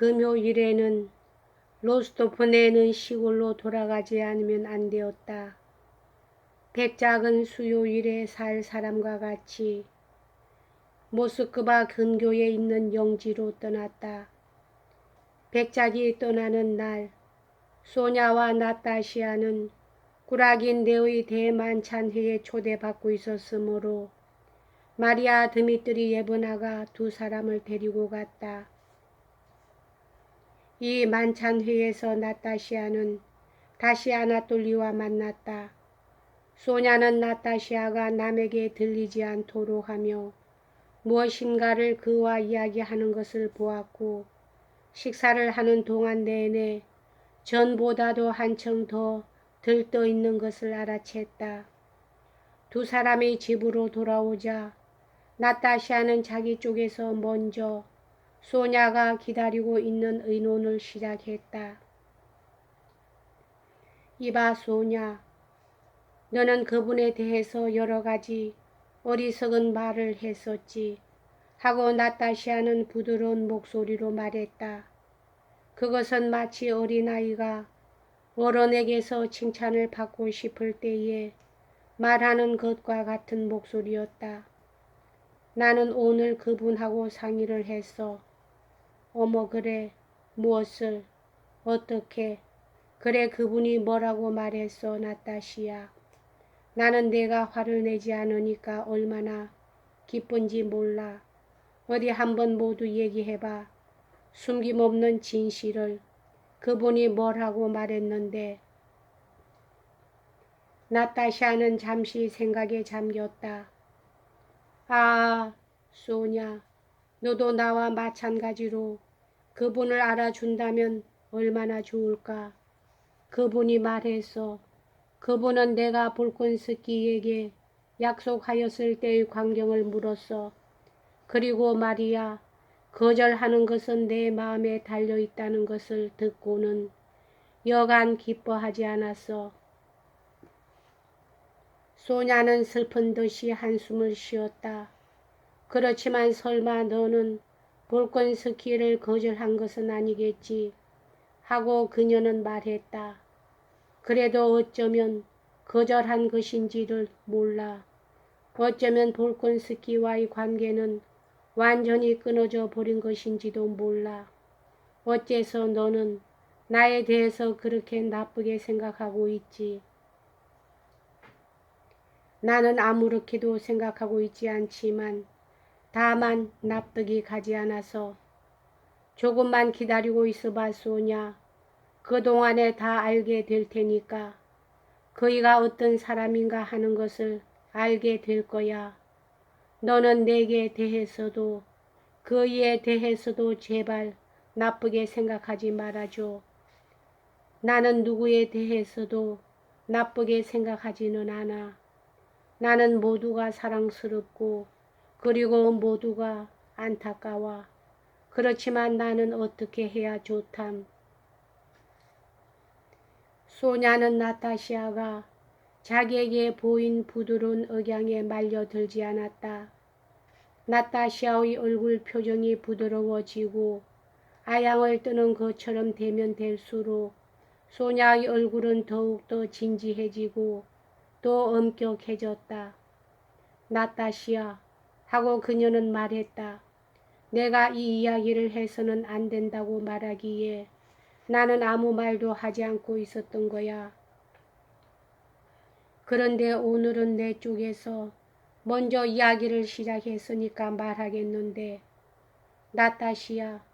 금요일에는 로스토프네는 시골로 돌아가지 않으면 안 되었다. 백작은 수요일에 살 사람과 같이 모스크바 근교에 있는 영지로 떠났다. 백작이 떠나는 날 소냐와 나타시아는 구라긴데의 대만찬회에 초대받고 있었으므로 마리아 드미트리 예브나가 두 사람을 데리고 갔다. 이 만찬회에서 나타시아는 다시 아나톨리와 만났다. 소냐는 나타시아가 남에게 들리지 않도록 하며 무엇인가를 그와 이야기하는 것을 보았고 식사를 하는 동안 내내 전보다도 한층 더 들떠 있는 것을 알아챘다. 두 사람이 집으로 돌아오자 나타시아는 자기 쪽에서 먼저 소냐가 기다리고 있는 의논을 시작했다. 이봐 소냐, 너는 그분에 대해서 여러 가지 어리석은 말을 했었지. 하고 나타시아는 부드러운 목소리로 말했다. 그것은 마치 어린아이가 어른에게서 칭찬을 받고 싶을 때에 말하는 것과 같은 목소리였다. 나는 오늘 그분하고 상의를 했어. 어머 그래 무엇을 어떻게 그래 그분이 뭐라고 말했어 나타시야. 나는 내가 화를 내지 않으니까 얼마나 기쁜지 몰라. 어디 한번 모두 얘기해봐. 숨김없는 진실을 그분이 뭐라고 말했는데 나타샤는 잠시 생각에 잠겼다. 아, 소냐, 너도 나와 마찬가지로 그분을 알아준다면 얼마나 좋을까. 그분이 말했어. 그분은 내가 볼콘스키에게 약속하였을 때의 광경을 물었어. 그리고 말이야, 거절하는 것은 내 마음에 달려 있다는 것을 듣고는 여간 기뻐하지 않았어. 소냐는 슬픈 듯이 한숨을 쉬었다. 그렇지만 설마 너는 볼콘스키를 거절한 것은 아니겠지. 하고 그녀는 말했다. 그래도 어쩌면 거절한 것인지를 몰라. 어쩌면 볼콘스키와의 관계는 완전히 끊어져 버린 것인지도 몰라. 어째서 너는 나에 대해서 그렇게 나쁘게 생각하고 있지? 나는 아무렇게도 생각하고 있지 않지만 다만 납득이 가지 않아서 조금만 기다리고 있어봐 소냐. 그동안에 다 알게 될 테니까 그이가 어떤 사람인가 하는 것을 알게 될 거야. 너는 내게 대해서도 그이에 대해서도 제발 나쁘게 생각하지 말아줘. 나는 누구에 대해서도 나쁘게 생각하지는 않아. 나는 모두가 사랑스럽고 그리고 모두가 안타까워. 그렇지만 나는 어떻게 해야 좋담. 소냐는 나타시아가 자기에게 보인 부드러운 억양에 말려들지 않았다. 나타시아의 얼굴 표정이 부드러워지고 아양을 뜨는 것처럼 되면 될수록 소냐의 얼굴은 더욱더 진지해지고 또 엄격해졌다. 나타시아 하고 그녀는 말했다. 내가 이 이야기를 해서는 안 된다고 말하기에 나는 아무 말도 하지 않고 있었던 거야. 그런데 오늘은 내 쪽에서 먼저 이야기를 시작했으니까 말하겠는데 나타시야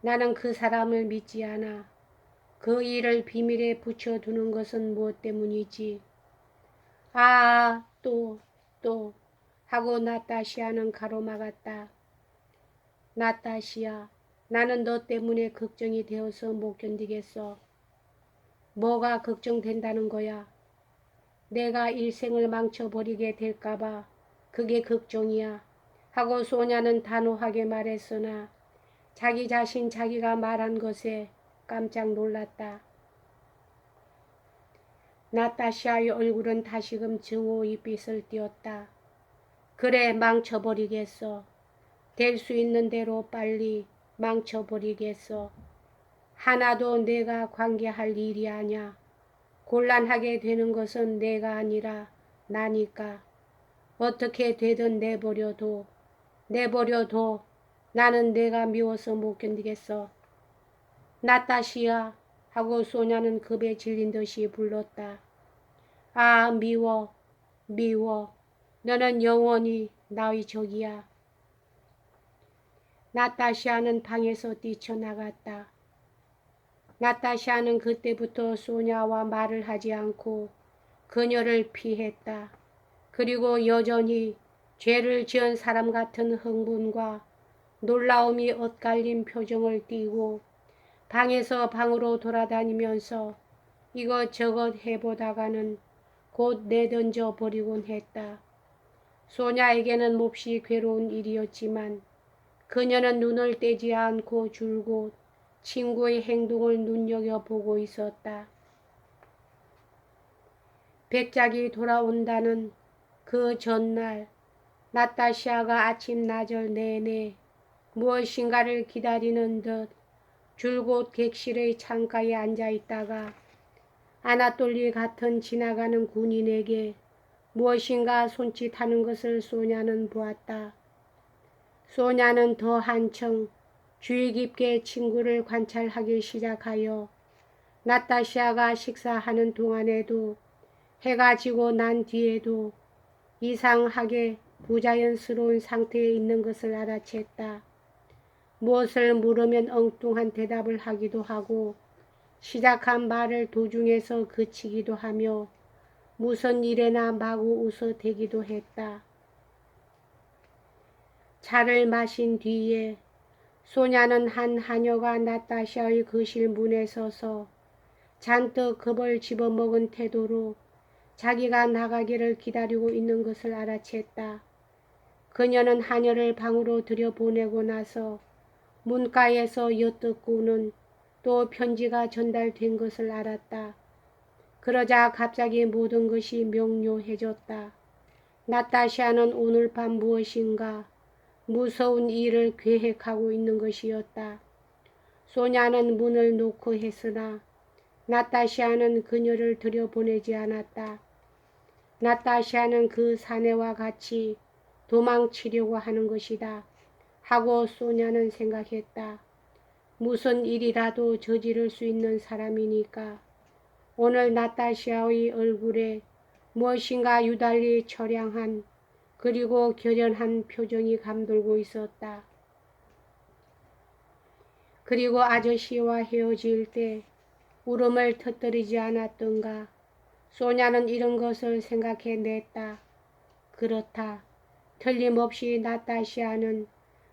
나는 그 사람을 믿지 않아. 그 일을 비밀에 붙여두는 것은 무엇 때문이지? 아, 또, 또, 하고 나타시아는 가로막았다. 나타시아, 나는 너 때문에 걱정이 되어서 못 견디겠어. 뭐가 걱정된다는 거야? 내가 일생을 망쳐버리게 될까봐 그게 걱정이야. 하고 소냐는 단호하게 말했으나 자기 자신 자기가 말한 것에 깜짝 놀랐다. 나타샤의 얼굴은 다시금 증오의 빛을 띄었다. 그래 망쳐버리겠어. 될 수 있는 대로 빨리 망쳐버리겠어. 하나도 내가 관계할 일이 아냐. 곤란하게 되는 것은 내가 아니라 나니까. 어떻게 되든 내버려둬. 내버려둬. 나는 내가 미워서 못 견디겠어. 나따시야 하고 소냐는 급에 질린 듯이 불렀다. 아 미워 미워 너는 영원히 나의 적이야. 나타샤는 방에서 뛰쳐나갔다. 나타샤는 그때부터 소냐와 말을 하지 않고 그녀를 피했다. 그리고 여전히 죄를 지은 사람 같은 흥분과 놀라움이 엇갈린 표정을 띠고 방에서 방으로 돌아다니면서 이것저것 해보다가는 곧 내던져 버리곤 했다. 소냐에게는 몹시 괴로운 일이었지만 그녀는 눈을 떼지 않고 줄곧 친구의 행동을 눈여겨보고 있었다. 백작이 돌아온다는 그 전날 나타샤가 아침 나절 내내 무엇인가를 기다리는 듯 줄곧 객실의 창가에 앉아 있다가 아나톨리 같은 지나가는 군인에게 무엇인가 손짓하는 것을 소냐는 보았다. 소냐는 더 한층 주의 깊게 친구를 관찰하기 시작하여 나타샤가 식사하는 동안에도 해가 지고 난 뒤에도 이상하게 부자연스러운 상태에 있는 것을 알아챘다. 무엇을 물으면 엉뚱한 대답을 하기도 하고 시작한 말을 도중에서 그치기도 하며 무슨 일에나 마구 웃어대기도 했다. 차를 마신 뒤에 소냐는 한 하녀가 나타샤의 거실 문에 서서 잔뜩 겁을 집어먹은 태도로 자기가 나가기를 기다리고 있는 것을 알아챘다. 그녀는 하녀를 방으로 들여보내고 나서 문가에서 엿듣고는 또 편지가 전달된 것을 알았다. 그러자 갑자기 모든 것이 명료해졌다. 나타샤는 오늘 밤 무엇인가 무서운 일을 계획하고 있는 것이었다. 소냐는 문을 놓고 했으나 나타샤는 그녀를 들여보내지 않았다. 나타샤는 그 사내와 같이 도망치려고 하는 것이다. 하고 소냐는 생각했다. 무슨 일이라도 저지를 수 있는 사람이니까. 오늘 나타샤의 얼굴에 무엇인가 유달리 처량한 그리고 결연한 표정이 감돌고 있었다. 그리고 아저씨와 헤어질 때 울음을 터뜨리지 않았던가. 소냐는 이런 것을 생각해 냈다. 그렇다. 틀림없이 나타시아는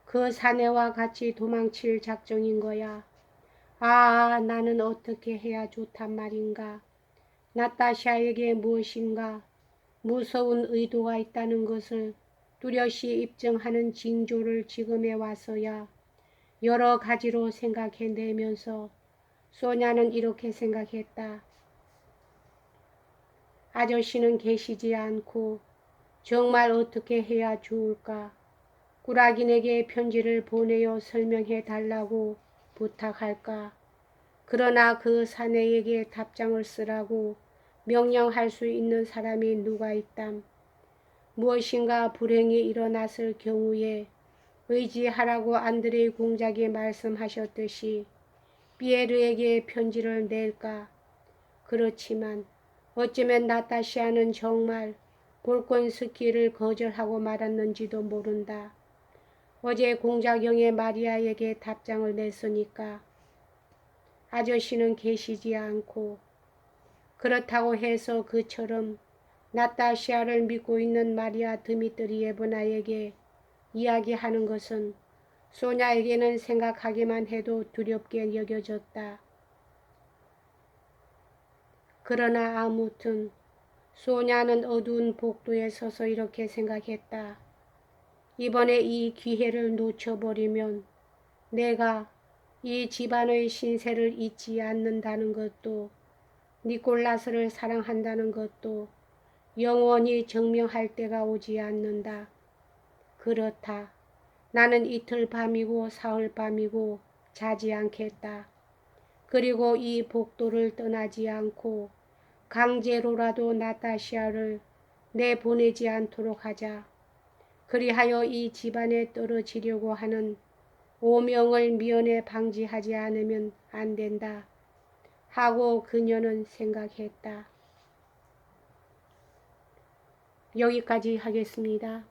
그 사내와 같이 도망칠 작정인 거야. 아, 나는 어떻게 해야 좋단 말인가. 나타샤에게 무엇인가 무서운 의도가 있다는 것을 뚜렷이 입증하는 징조를 지금에 와서야 여러 가지로 생각해내면서 소냐는 이렇게 생각했다. 아저씨는 계시지 않고 정말 어떻게 해야 좋을까? 꾸라긴에게 편지를 보내어 설명해 달라고 부탁할까? 그러나 그 사내에게 답장을 쓰라고 명령할 수 있는 사람이 누가 있담. 무엇인가 불행이 일어났을 경우에 의지하라고 안드레이 공작이 말씀하셨듯이 피에르에게 편지를 낼까? 그렇지만 어쩌면 나타시아는 정말 볼콘스키를 거절하고 말았는지도 모른다. 어제 공작영의 마리아에게 답장을 냈으니까 아저씨는 계시지 않고 그렇다고 해서 그처럼 나타시아를 믿고 있는 마리아 드미트리 예브나에게 이야기하는 것은 소냐에게는 생각하기만 해도 두렵게 여겨졌다. 그러나 아무튼 소냐는 어두운 복도에 서서 이렇게 생각했다. 이번에 이 기회를 놓쳐버리면 내가 이 집안의 신세를 잊지 않는다는 것도 니콜라스를 사랑한다는 것도 영원히 증명할 때가 오지 않는다. 그렇다. 나는 이틀 밤이고 사흘 밤이고 자지 않겠다. 그리고 이 복도를 떠나지 않고 강제로라도 나타시아를 내보내지 않도록 하자. 그리하여 이 집안에 떨어지려고 하는 오명을 미연에 방지하지 않으면 안 된다. 하고 그녀는 생각했다. 여기까지 하겠습니다.